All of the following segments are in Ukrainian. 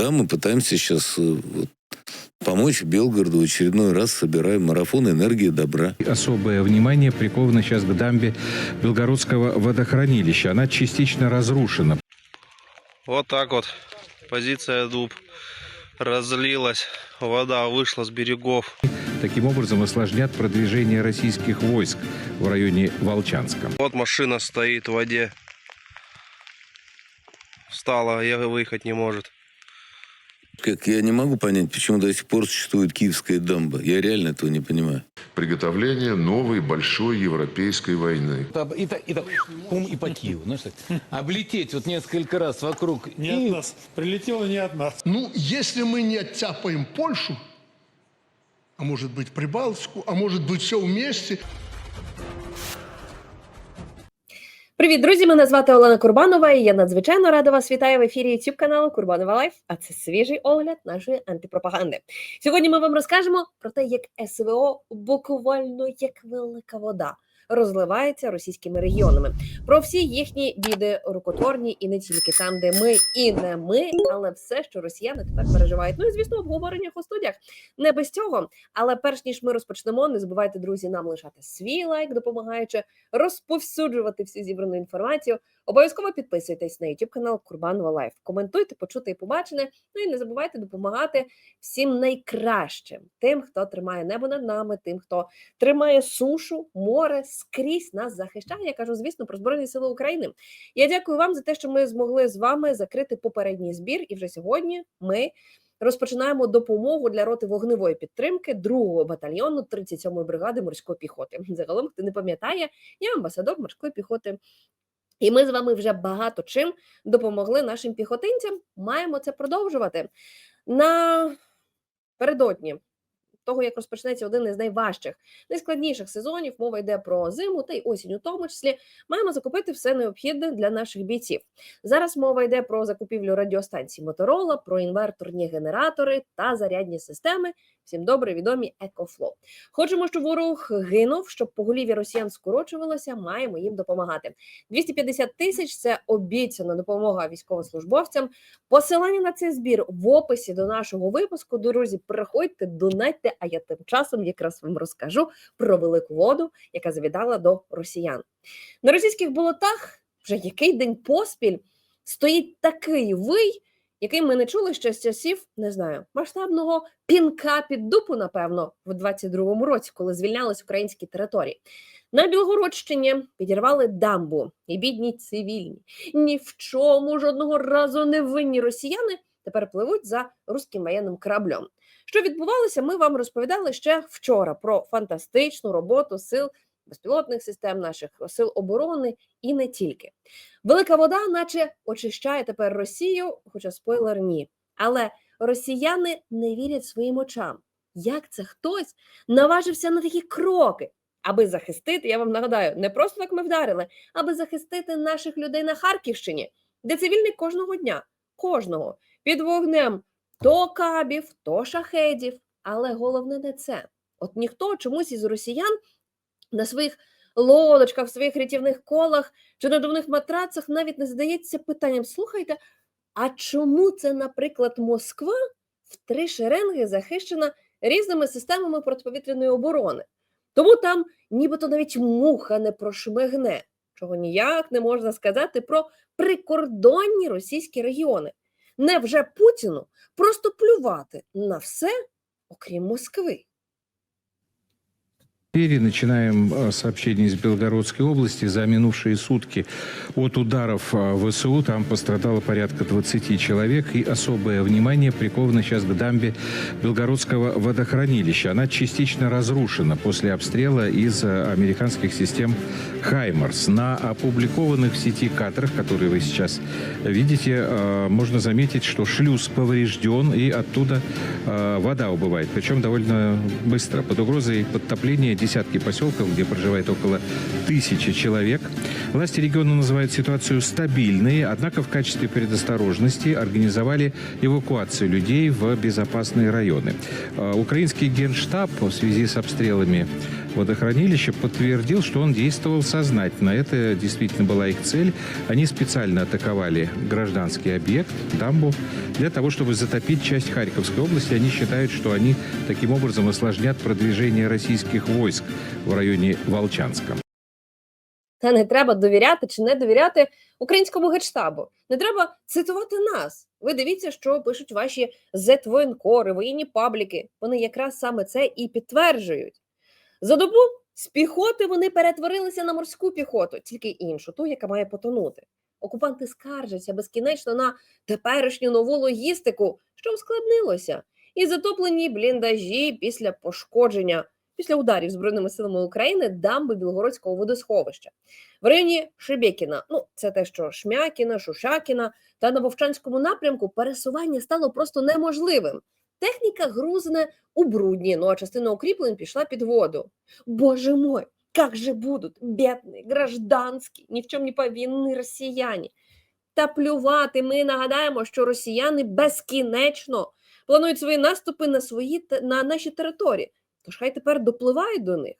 Да, мы пытаемся сейчас э, вот, помочь Белгороду очередной раз собираем марафон энергии добра. Особое внимание приковано сейчас к дамбе Белгородского водохранилища. Она частично разрушена. Вот так вот. Позиция дуб разлилась. Вода вышла с берегов. Таким образом осложнят продвижение российских войск в районе Волчанска. Вот машина стоит в воде. Встала, я выехать не может. Как я не могу понять, почему до сих пор существует Киевская дамба. Я реально этого не понимаю. приготовление новой большой европейской войны. И так, и так, пум, и по Киеву. Знаешь, так. Облететь вот несколько раз вокруг. Не и- от нас. Прилетело не от нас. Ну, если мы не оттяпаем Польшу, а может быть Прибалтику, а может быть все вместе, Привіт, друзі! Мене звати Олена Курбанова, і я надзвичайно рада вас вітаю в ефірі youtube каналу Курбанова Лайф. А це свіжий огляд нашої антипропаганди. Сьогодні ми вам розкажемо про те, як СВО буквально як велика вода розливається російськими регіонами. Про всі їхні біди рукотворні і не тільки там, де ми і не ми, але все, що росіяни тепер переживають. Ну і звісно, обговорення у студіях не без цього. Але перш ніж ми розпочнемо, не забувайте, друзі, нам лишати свій лайк, допомагаючи розповсюджувати всю зібрану інформацію. Обов'язково підписуйтесь на YouTube канал Курбанова Лайф. Коментуйте, почути і побачене. Ну і не забувайте допомагати всім найкращим, тим, хто тримає небо над нами, тим, хто тримає сушу, море, скрізь нас захищає. Я кажу, звісно, про Збройні Сили України. Я дякую вам за те, що ми змогли з вами закрити попередній збір. І вже сьогодні ми. Розпочинаємо допомогу для роти вогневої підтримки 2-го батальйону 37-ї бригади морської піхоти. Загалом, хто не пам'ятає, я амбасадор морської піхоти. І ми з вами вже багато чим допомогли нашим піхотинцям. Маємо це продовжувати. На передодні того, як розпочнеться один із найважчих, найскладніших сезонів, мова йде про зиму та й осінь у тому числі, маємо закупити все необхідне для наших бійців. Зараз мова йде про закупівлю радіостанцій Моторола, про інверторні генератори та зарядні системи. Всім добре відомі Екофло. Хочемо, щоб ворог гинув, щоб поголів'я росіян скорочувалося, маємо їм допомагати. 250 тисяч це обіцяна допомога військовослужбовцям. Посилання на цей збір в описі до нашого випуску. Друзі, приходьте, донатьте, а я тим часом якраз вам розкажу про велику воду, яка завідала до росіян. На російських болотах вже який день поспіль стоїть такий вий, який ми не чули ще з часів, не знаю, масштабного пінка під дупу, напевно, в 22-му році, коли звільнялись українські території. На Білгородщині підірвали дамбу, і бідні цивільні, ні в чому жодного разу не винні росіяни тепер пливуть за руським воєнним кораблем. Що відбувалося, ми вам розповідали ще вчора про фантастичну роботу сил безпілотних систем, наших сил оборони і не тільки. Велика вода, наче очищає тепер Росію, хоча спойлер ні. Але росіяни не вірять своїм очам. Як це хтось наважився на такі кроки, аби захистити, я вам нагадаю, не просто так ми вдарили, аби захистити наших людей на Харківщині, де цивільні кожного дня, кожного під вогнем то кабів, то шахедів. Але головне не це. От ніхто чомусь із росіян на своїх лодочках, в своїх рятівних колах чи надувних матрацах навіть не задається питанням: слухайте, а чому це, наприклад, Москва в три шеренги захищена різними системами протиповітряної оборони? Тому там нібито навіть муха не прошмигне, чого ніяк не можна сказати про прикордонні російські регіони. Невже Путіну просто плювати на все, окрім Москви? Теперь начинаем э, сообщение из Белгородской области. За минувшие сутки от ударов э, ВСУ там пострадало порядка 20 человек. И особое внимание приковано сейчас к дамбе Белгородского водохранилища. Она частично разрушена после обстрела из э, американских систем «Хаймарс». На опубликованных в сети кадрах, которые вы сейчас видите, можно заметить, что шлюз поврежден, и оттуда вода убывает. Причем довольно быстро. Под угрозой подтопления десятки поселков, где проживает около тысячи человек. Власти региона называют ситуацию стабильной, однако в качестве предосторожности организовали эвакуацию людей в безопасные районы. Э, Украинский генштаб в связи с обстрелами водохранилища, подтвердил, что он действовал сознательно. Это действительно была их цель. Они специально атаковали гражданский объект, дамбу, для того, чтобы затопить часть Харьковской области. Они считают, что они таким образом осложнят продвижение российских войск в районе Волчанска. Та не треба довіряти чи не довіряти українському генштабу. Не треба цитувати нас. Ви дивіться, що пишуть ваші зетвоєнкори, воєнні пабліки. Вони якраз саме це і підтверджують. За добу з піхоти вони перетворилися на морську піхоту, тільки іншу, ту, яка має потонути. Окупанти скаржаться безкінечно на теперішню нову логістику, що ускладнилося, і затоплені бліндажі після пошкодження після ударів збройними силами України дамби Білгородського водосховища в районі Шебекіна. Ну це те, що Шмякіна, Шушакіна та на Вовчанському напрямку пересування стало просто неможливим. Техніка грузне у брудні, ну а частина укріплень пішла під воду. Боже мой, как же будуть бідні, гражданські, ні в чому не повинні росіяни. Та плювати ми нагадаємо, що росіяни безкінечно планують свої наступи на свої на наші території. Тож хай тепер допливають до них.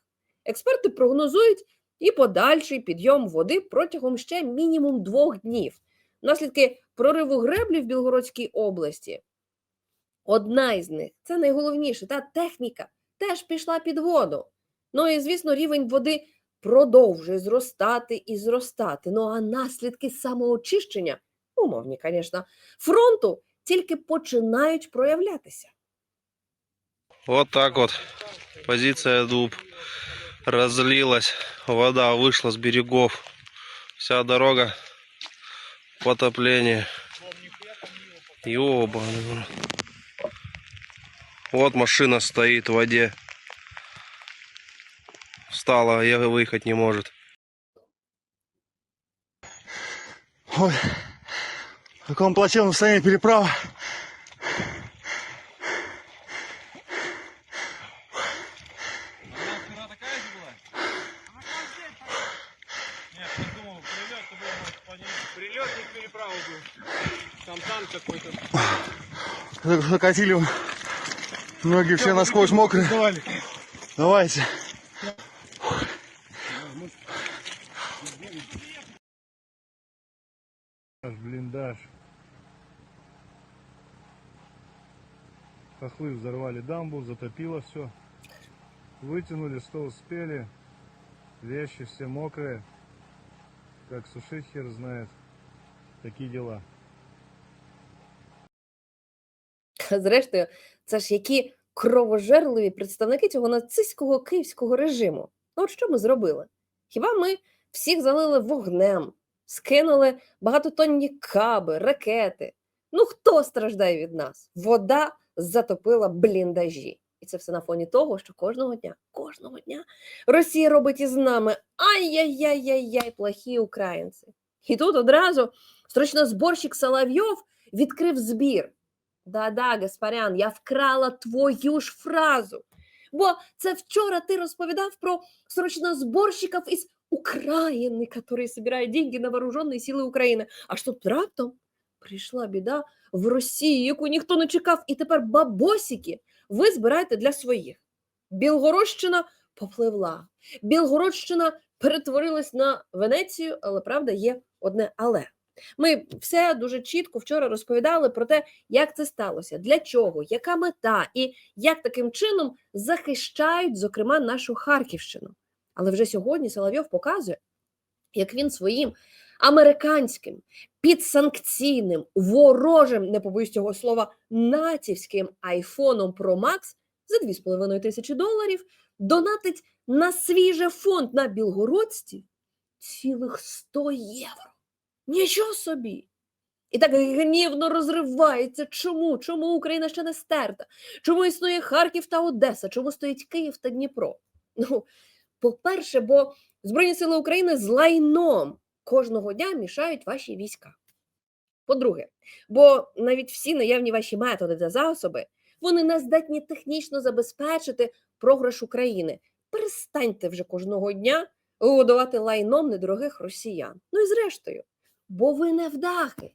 Експерти прогнозують і подальший підйом води протягом ще мінімум двох днів. Наслідки прориву греблі в Білгородській області. Одна із них це найголовніше, та техніка теж пішла під воду. Ну і звісно, рівень води продовжує зростати і зростати. Ну а наслідки самоочищення, умовні, звісно, фронту тільки починають проявлятися. Вот так вот. Позиция дуб. Разлилась. Вода вышла с берегов. Вся дорога в потопление. Ёбаный в рот. Вот машина стоит в воде. Встала, а выехать не может. Ой, в каком плачевном состоянии переправа. Прилет Закатили многие все насквозь мокрые. Давайте. блиндаж. Хохлы взорвали дамбу, затопило все. Вытянули, что успели. Вещи все мокрые. Как сушить хер знает. Такие дела. Зрештою, це ж які кровожерливі представники цього нацистського київського режиму. Ну от що ми зробили? Хіба ми всіх залили вогнем, скинули багатотонні каби, ракети? Ну хто страждає від нас? Вода затопила бліндажі. І це все на фоні того, що кожного дня, кожного дня Росія робить із нами ай-яй-яй-яй-яй, плохі українці. І тут одразу срочнозборщик Соловйов відкрив збір. Да-да, Гаспарян, я вкрала твою ж фразу. Бо це вчора ти розповідав про срочнозборщиків із України, які збирають деньги на вооружені сили України. А що раптом прийшла біда в Росію, яку ніхто не чекав, і тепер бабосики ви збираєте для своїх. Білгородщина попливла. Білгородщина перетворилась на Венецію, але правда є одне але. Ми все дуже чітко вчора розповідали про те, як це сталося, для чого, яка мета і як таким чином захищають, зокрема, нашу Харківщину. Але вже сьогодні Соловйов показує, як він своїм американським, підсанкційним, ворожим, не побоюсь цього слова, націвським айфоном Pro Max за 2,5 тисячі доларів донатить на свіже фонд на Білгородці цілих 100 євро. Нічого собі! І так гнівно розривається. Чому? Чому Україна ще не стерта? Чому існує Харків та Одеса? Чому стоїть Київ та Дніпро? Ну, по-перше, бо Збройні Сили України з лайном кожного дня мішають ваші війська. По-друге, бо навіть всі наявні ваші методи та засоби вони не здатні технічно забезпечити програш України. Перестаньте вже кожного дня годувати лайном недорогих росіян. Ну і зрештою, бо ви невдахи,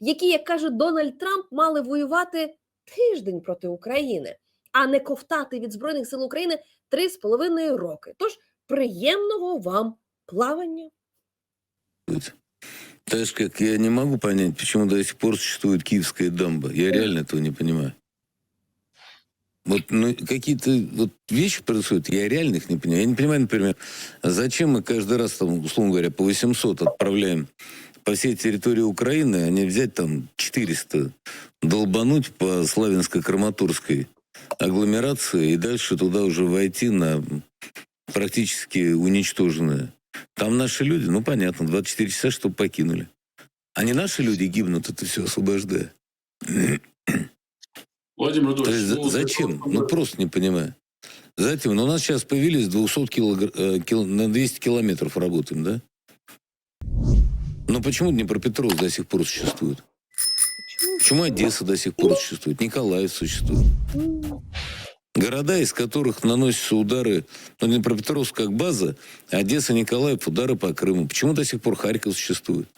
які, як каже Дональд Трамп, мали воювати тиждень проти України. а не ковтати від Збройних сил України три з половиною роки. Тож приємного вам плавання. Так же, как я не могу понять, почему до сих пор существует киевская дамба. Я реально этого не понимаю. Вот ну, какие-то вот вещи происходят, я реально их не понимаю. Я не понимаю, например, зачем мы каждый раз, там, условно говоря, по 800 отправляем по всей территории Украины, а не взять там 400, долбануть по Славянско-Краматорской агломерации и дальше туда уже войти на практически уничтоженное. Там наши люди, ну понятно, 24 часа, чтобы покинули. А не наши люди гибнут, это все освобождая. Владимир То есть ну, зачем? Ну просто не понимаю. Затем, ну, у нас сейчас появились 200 килогр- э, кил- на 200 километров работаем, да? Но почему Днепропетровск до сих пор существует? Чому? Почему Одесса до сих пор существует? Николаев существует. Города, из которых наносятся удары, ну, Днепропетровск как база, Одесса, Николаев, удары по Крыму. Почему до сих пор Харьков существует?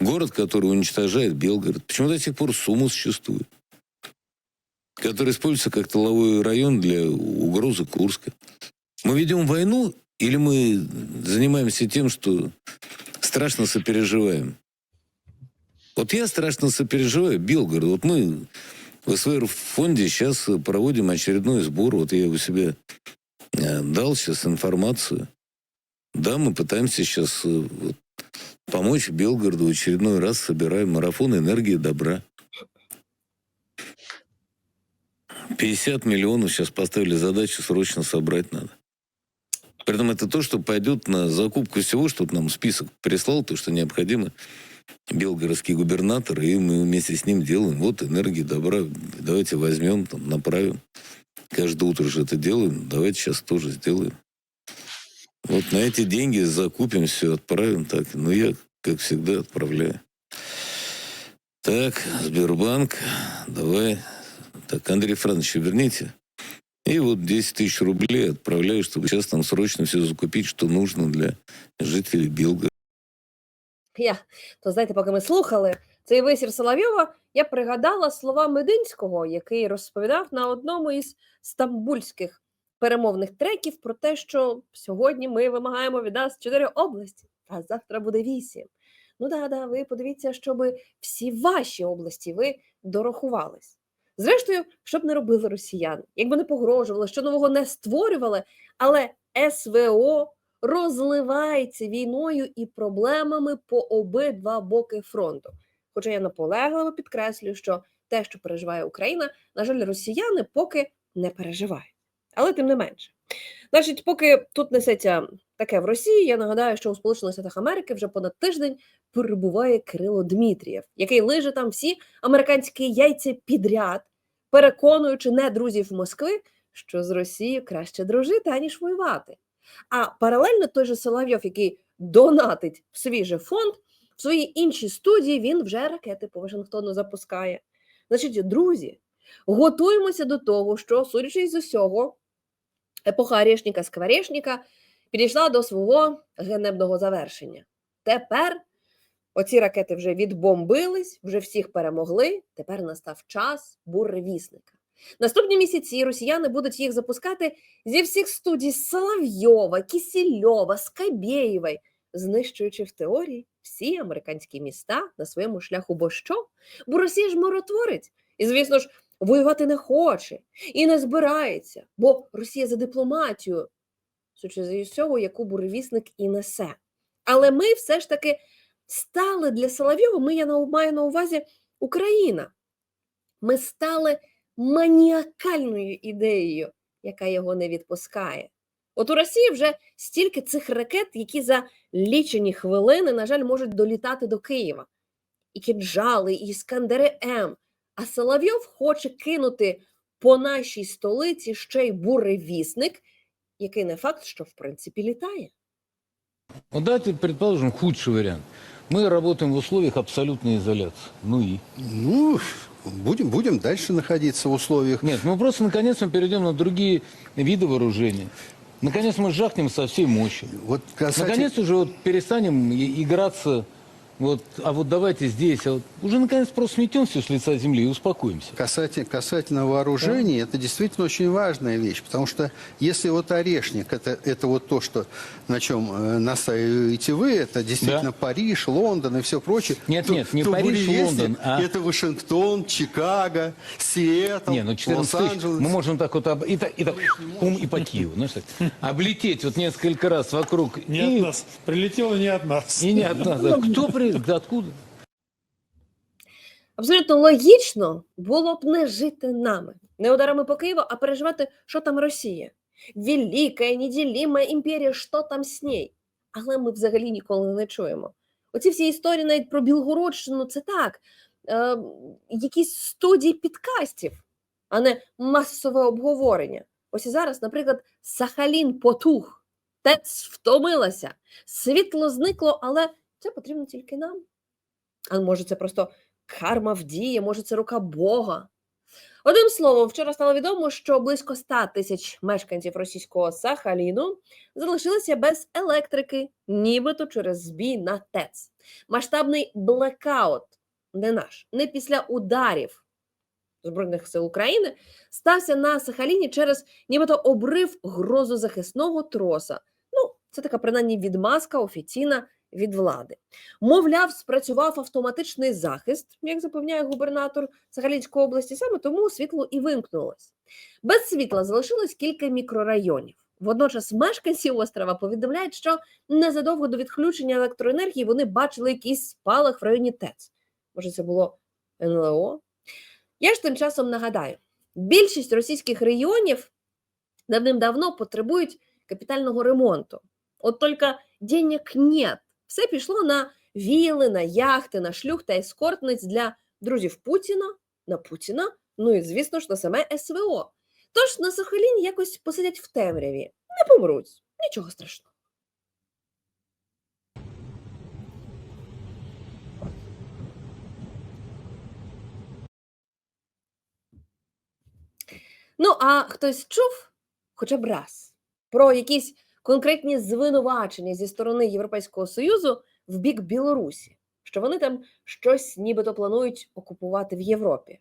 Город, который уничтожает Белгород. Почему до сих пор Суму существует? Который используется как тыловой район для угрозы Курска. Мы ведем войну или мы занимаемся тем, что страшно сопереживаем? Вот я страшно сопереживаю Белгороду. Вот мы в СВР фонде сейчас проводим очередной сбор. Вот я у себя э, дал сейчас информацию. Да, мы пытаемся сейчас э, вот, помочь Белгороду. В очередной раз собираем марафон энергии добра. 50 миллионов сейчас поставили задачу срочно собрать надо. При этом это то, что пойдет на закупку всего, что нам список прислал, то, что необходимо белгородский губернатор, и мы вместе с ним делаем. Вот энергии добра, давайте возьмем, там, направим. Каждое утро же это делаем, давайте сейчас тоже сделаем. Вот на эти деньги закупим все, отправим так. Ну, я, как всегда, отправляю. Так, Сбербанк, давай. Так, Андрей Францович, верните. И вот 10 тысяч рублей отправляю, чтобы сейчас там срочно все закупить, что нужно для жителей Белгорода. Я, то знаєте, поки ми слухали цей висір Соловйова, я пригадала слова Мединського, який розповідав на одному із стамбульських перемовних треків про те, що сьогодні ми вимагаємо від нас чотири області, а завтра буде вісім. Ну да, да, ви подивіться, щоб всі ваші області ви дорахувались. Зрештою, щоб не робили росіяни, якби не погрожували, що нового не створювали, але СВО розливається війною і проблемами по обидва боки фронту. Хоча я наполегливо підкреслюю, що те, що переживає Україна, на жаль, росіяни поки не переживають. Але тим не менше. Значить, поки тут несеться таке в Росії, я нагадаю, що у Сполучених Штатах Америки вже понад тиждень перебуває Кирило Дмитрієв, який лиже там всі американські яйця підряд, переконуючи не друзів Москви, що з Росією краще дружити, аніж воювати. А паралельно той же Соловйов, який донатить в свій же фонд, в своїй іншій студії він вже ракети по Вашингтону запускає. Значить, друзі, готуємося до того, що, судячи з усього, епоха Арешніка Скворечніка підійшла до свого генебного завершення. Тепер оці ракети вже відбомбились, вже всіх перемогли. Тепер настав час буревісника. Наступні місяці росіяни будуть їх запускати зі всіх студій Соловйова, Кісільова, Скабєєвої, знищуючи в теорії всі американські міста на своєму шляху. Бо що? Бо Росія ж миротворець, і, звісно ж, воювати не хоче і не збирається, бо Росія за дипломатію, судячи з усього, яку буревісник і несе. Але ми все ж таки стали для Соловйова, ми я маю на увазі Україна. Ми стали маніакальною ідеєю, яка його не відпускає. От у Росії вже стільки цих ракет, які за лічені хвилини, на жаль, можуть долітати до Києва. І кінжали, і іскандери М. А Соловйов хоче кинути по нашій столиці ще й буревісник, який не факт, що в принципі літає. Ну, давайте предположим худший вариант. Мы работаем в условиях абсолютной изоляции. Ну и? Ну, будем, будем дальше находиться в условиях. Нет, мы просто наконец мы перейдем на другие виды вооружения. Наконец мы жахнем со всей мощи. Вот касательно... Наконец уже вот перестанем играться Вот, а вот давайте здесь, а вот уже наконец просто сметем все с лица земли и успокоимся. Касательно, касательно вооружений, это действительно очень важная вещь, потому что если вот орешник, это, это вот то, что, на чем э, настаиваете вы, это действительно Париж, Лондон и все прочее. Нет, то, нет, не то Париж, Буриесте Лондон, а- Это Вашингтон, Чикаго, Сиэтл, Не, ну 14 тысяч, Лос-Анджелес. мы можем так вот об- и так, и так пум, и по Киеву, знаешь, так, облететь вот несколько раз вокруг Не и, от нас. Прилетело не от нас. и не от нас. А Кто при... Да откуда? Абсолютно логічно було б не жити нами, не ударами по Києву, а переживати, що там Росія. Велика, неділима імперія, що там з нею. Але ми взагалі ніколи не чуємо. Оці всі історії навіть про Білгородщину це так, е, якісь студії підкастів, а не масове обговорення. Ось і зараз, наприклад, Сахалін потух, ТЕЦ втомилася, світло зникло, але це потрібно тільки нам. А може, це просто карма вдіє, може, це рука Бога. Одним словом, вчора стало відомо, що близько 100 тисяч мешканців російського Сахаліну залишилися без електрики, нібито через збій на ТЕЦ. Масштабний блекаут, не наш, не після ударів Збройних сил України, стався на Сахаліні через нібито обрив грозозахисного троса. Ну, це така принаймні відмазка офіційна від влади. Мовляв, спрацював автоматичний захист, як запевняє губернатор Сахалінської області, саме тому світло і вимкнулось. Без світла залишилось кілька мікрорайонів. Водночас мешканці острова повідомляють, що незадовго до відключення електроенергії вони бачили якийсь спалах в районі ТЕЦ. Може, це було НЛО? Я ж тим часом нагадаю: більшість російських регіонів давним-давно потребують капітального ремонту. От тільки денег нет. Все пішло на віли, на яхти, на шлюх та ескортниць для друзів Путіна, на Путіна, ну і, звісно ж, на саме СВО. Тож на Сахаліні якось посидять в темряві, не помруть, нічого страшного. Ну, а хтось чув хоча б раз про якісь конкретні звинувачення зі сторони Європейського Союзу в бік Білорусі, що вони там щось нібито планують окупувати в Європі.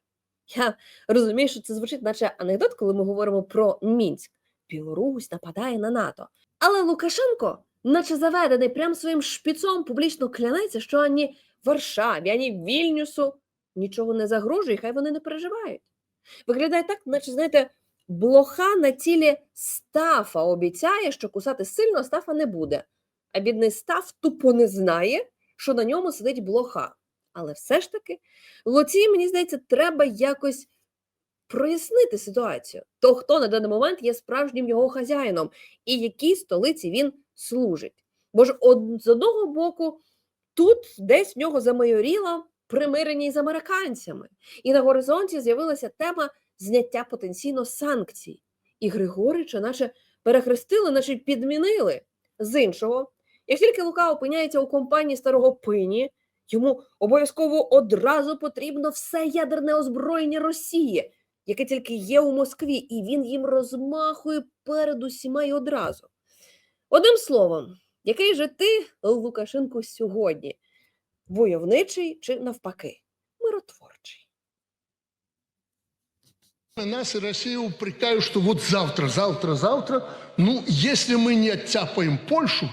Я розумію, що це звучить, наче анекдот, коли ми говоримо про Мінськ. Білорусь нападає на НАТО. Але Лукашенко, наче заведений прям своїм шпіцом, публічно клянеться, що ані Варшаві, ані Вільнюсу нічого не загрожує, хай вони не переживають. Виглядає так, наче, знаєте, блоха на тілі стафа обіцяє, що кусати сильно стафа не буде. А бідний стаф тупо не знає, що на ньому сидить блоха. Але все ж таки, Лоці, мені здається, треба якось прояснити ситуацію. То, хто на даний момент є справжнім його хазяїном, і якій столиці він служить. Бо ж з одного боку, тут десь в нього замайоріла примирення з американцями, і на горизонті з'явилася тема зняття потенційно санкцій. І Григорича наче перехрестили, наче підмінили. З іншого, як тільки Лука опиняється у компанії старого пині, йому обов'язково одразу потрібно все ядерне озброєння Росії, яке тільки є у Москві, і він їм розмахує перед усіма і одразу. Одним словом, який же ти, Лукашенко, сьогодні? Войовничий чи навпаки, Нас и Россию упрекают, что вот завтра, завтра, завтра, ну, если мы не оттяпаем Польшу,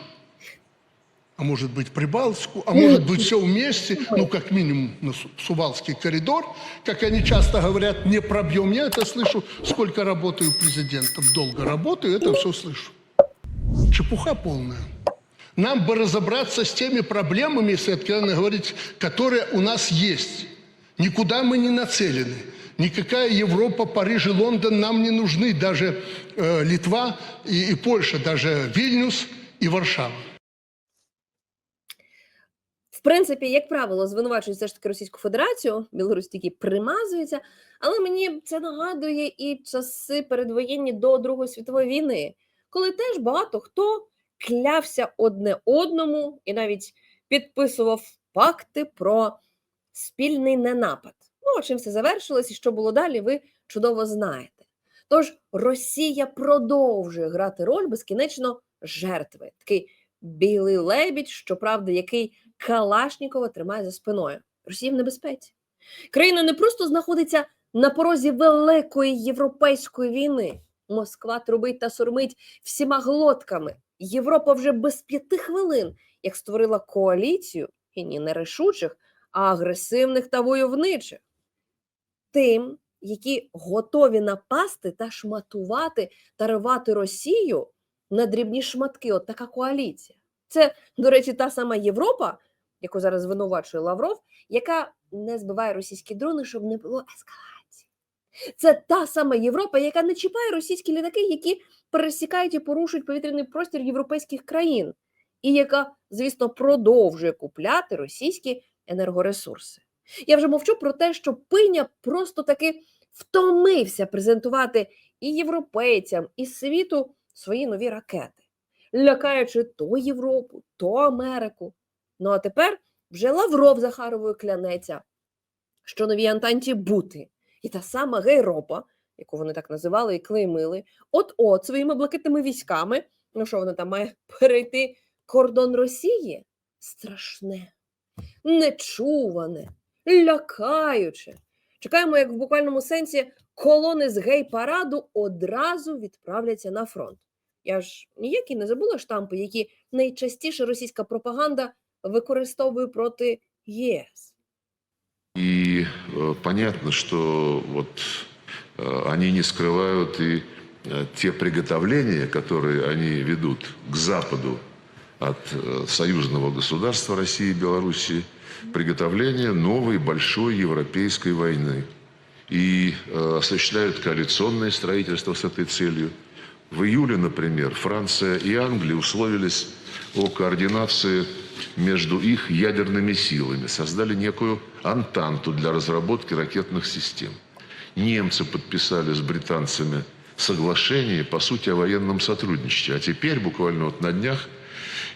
а может быть Прибалтику, а может быть все вместе, ну, как минимум на Су- Сувалский коридор, как они часто говорят, не пробьем. Я это слышу, сколько работаю президентом, долго работаю, это все слышу. Чепуха полная. Нам бы разобраться с теми проблемами, если откровенно говорить, которые у нас есть. Никуда мы не нацелены. Никакая Европа, Париж и Лондон нам не нужны. Даже э, Литва и, и Польша, даже Вильнюс и Варшава. В принципі, як правило, звинувачують все ж таки Російську Федерацію, Білорусь тільки примазується, але мені це нагадує і часи передвоєнні до Другої світової війни, коли теж багато хто клявся одне одному і навіть підписував пакти про спільний ненапад. Ну, чим все завершилось і що було далі, ви чудово знаєте. Тож Росія продовжує грати роль безкінечно жертви. Такий білий лебідь, щоправда, який Калашнікова тримає за спиною. Росія в небезпеці. Країна не просто знаходиться на порозі великої європейської війни. Москва трубить та сурмить всіма глотками. Європа вже без п'яти хвилин, як створила коаліцію, і ні не рішучих, а агресивних та войовничих. Тим, які готові напасти та шматувати та рвати Росію на дрібні шматки. От така коаліція. Це, до речі, та сама Європа, яку зараз звинувачує Лавров, яка не збиває російські дрони, щоб не було ескалації. Це та сама Європа, яка не чіпає російські літаки, які пересікають і порушують повітряний простір європейських країн, і яка, звісно, продовжує купляти російські енергоресурси. Я вже мовчу про те, що пиня просто таки втомився презентувати і європейцям, і світу свої нові ракети, лякаючи то Європу, то Америку. Ну а тепер вже Лавров Захаровою клянеться, що нові Антанті бути. І та сама Гейропа, яку вони так називали і клеймили, от-от своїми блакитними військами, ну що вона там має перейти кордон Росії? Страшне, нечуване, лякаюче. Чекаємо, як в буквальному сенсі колони з гей-параду одразу відправляться на фронт. Я ж ніякі не забула штампи, які найчастіше російська пропаганда використовує проти ЄС. И э, понятно, что вот э, они не скрывают и э, те приготовления, которые они ведут к западу от э, союзного государства России и Белоруссии, приготовление новой большой европейской войны. И э, осуществляют коалиционное строительство с этой целью. В июле, например, Франция и Англия условились о координации между их ядерными силами, создали некую антанту для разработки ракетных систем. Немцы подписали с британцами соглашение, по сути, о военном сотрудничестве. А теперь, буквально вот на днях,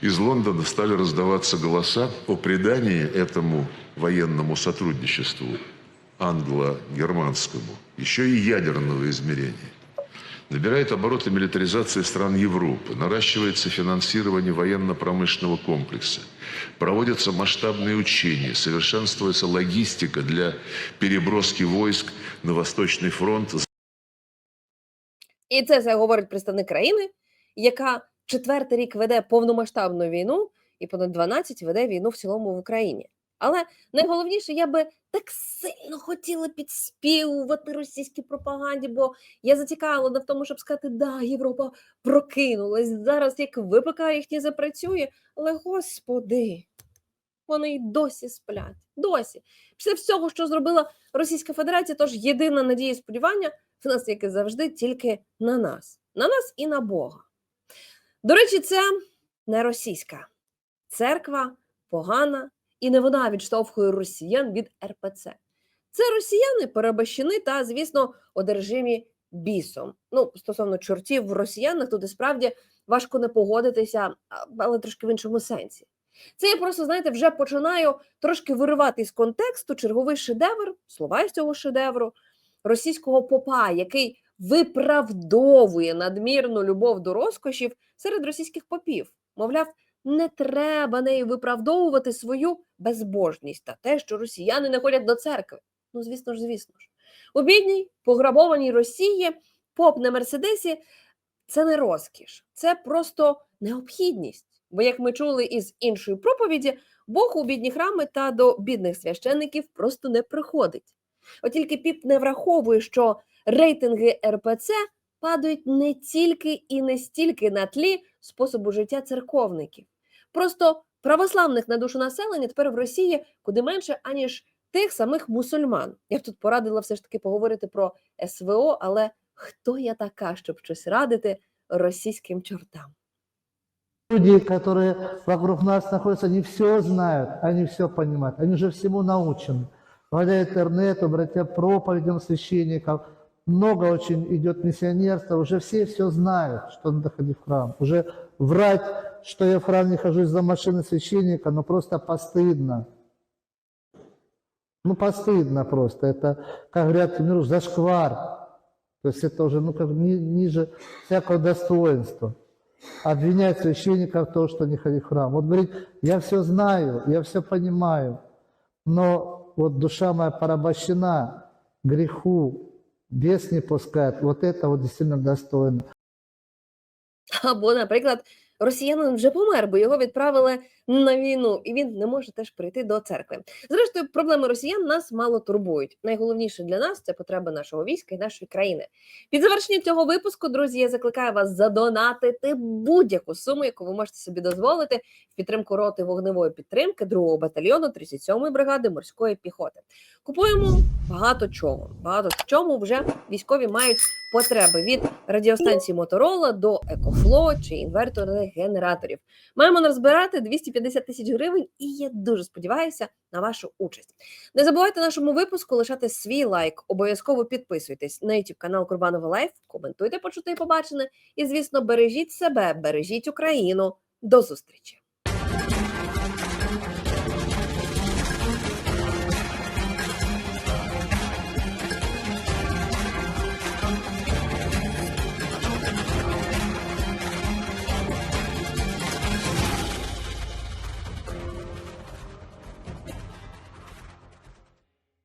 из Лондона стали раздаваться голоса о придании этому военному сотрудничеству англо-германскому еще и ядерного измерения. Набирает обороты милитаризация стран Европы, наращивается финансирование военно-промышленного комплекса, проводятся масштабные учения, совершенствуется логистика для переброски войск на Восточный фронт І це все говорить представник країни, яка четвертий рік веде повномасштабну війну і понад 12 веде війну в цілому в Україні. Але найголовніше, я би так сильно хотіла підспівувати російській пропаганді, бо я зацікавлена в тому, щоб сказати, да, Європа прокинулась. Зараз як ВПК їхнє запрацює, але господи, вони й досі сплять. Досі. Після всього, що зробила Російська Федерація, тож єдина надія і сподівання в нас, як і завжди, тільки на нас, на нас і на Бога. До речі, це не російська церква погана, і не вона відштовхує росіян від РПЦ. Це росіяни перебащені та, звісно, одержимі бісом. Ну, стосовно чортів в росіянах, туди справді важко не погодитися, але трошки в іншому сенсі. Це я просто, знаєте, вже починаю трошки виривати з контексту черговий шедевр, слова з цього шедевру, російського попа, який виправдовує надмірну любов до розкошів серед російських попів. Мовляв, не треба нею виправдовувати свою безбожність та те, що росіяни не ходять до церкви. Ну, звісно ж, звісно ж. У бідній, пограбованій Росії поп на Мерседесі це не розкіш, це просто необхідність. Бо, як ми чули із іншої проповіді, Бог у бідні храми та до бідних священників просто не приходить. От тільки піп не враховує, що рейтинги РПЦ падають не тільки і не стільки на тлі способу життя церковників. Просто православних на душу населення тепер в Росії куди менше, аніж тих самих мусульман. Я б тут порадила все ж таки поговорити про СВО, але хто я така, щоб щось радити російським чортам? Люди, которые вокруг нас находятся, они все знают, они все понимают, они уже всему научены. Благодаря интернету, благодаря проповедям священников, много очень идет миссионерства, уже все все знают, что надо ходить в храм. Уже врать, что я в храм не хожу из-за машины священника, ну просто постыдно. Ну постыдно просто, это, как говорят, ну, зашквар. То есть это уже ну, как ни- ниже всякого достоинства. обвинять священников в том, что не ходить в храм. Вот говорит, я все знаю, я все понимаю, но вот душа моя порабощена греху, бес не пускает. Вот это вот действительно достойно. Або, наприклад, росіянин вже помер, бо його відправили на війну, і він не може теж прийти до церкви. Зрештою, проблеми росіян нас мало турбують. Найголовніше для нас це потреби нашого війська і нашої країни. Під завершення цього випуску, друзі, я закликаю вас задонатити будь-яку суму, яку ви можете собі дозволити в підтримку роти вогневої підтримки 2-го батальйону 37-ї бригади морської піхоти. Купуємо багато чого. Багато чому вже військові мають потреби від радіостанції Моторола до Екофло чи інверторних генераторів. Маємо назбирати 250 тисяч гривень, і я дуже сподіваюся на вашу участь. Не забувайте нашому випуску лишати свій лайк. Обов'язково підписуйтесь на YouTube канал Курбанова Лайф, коментуйте почути і побачене. І, звісно, бережіть себе, бережіть Україну. До зустрічі!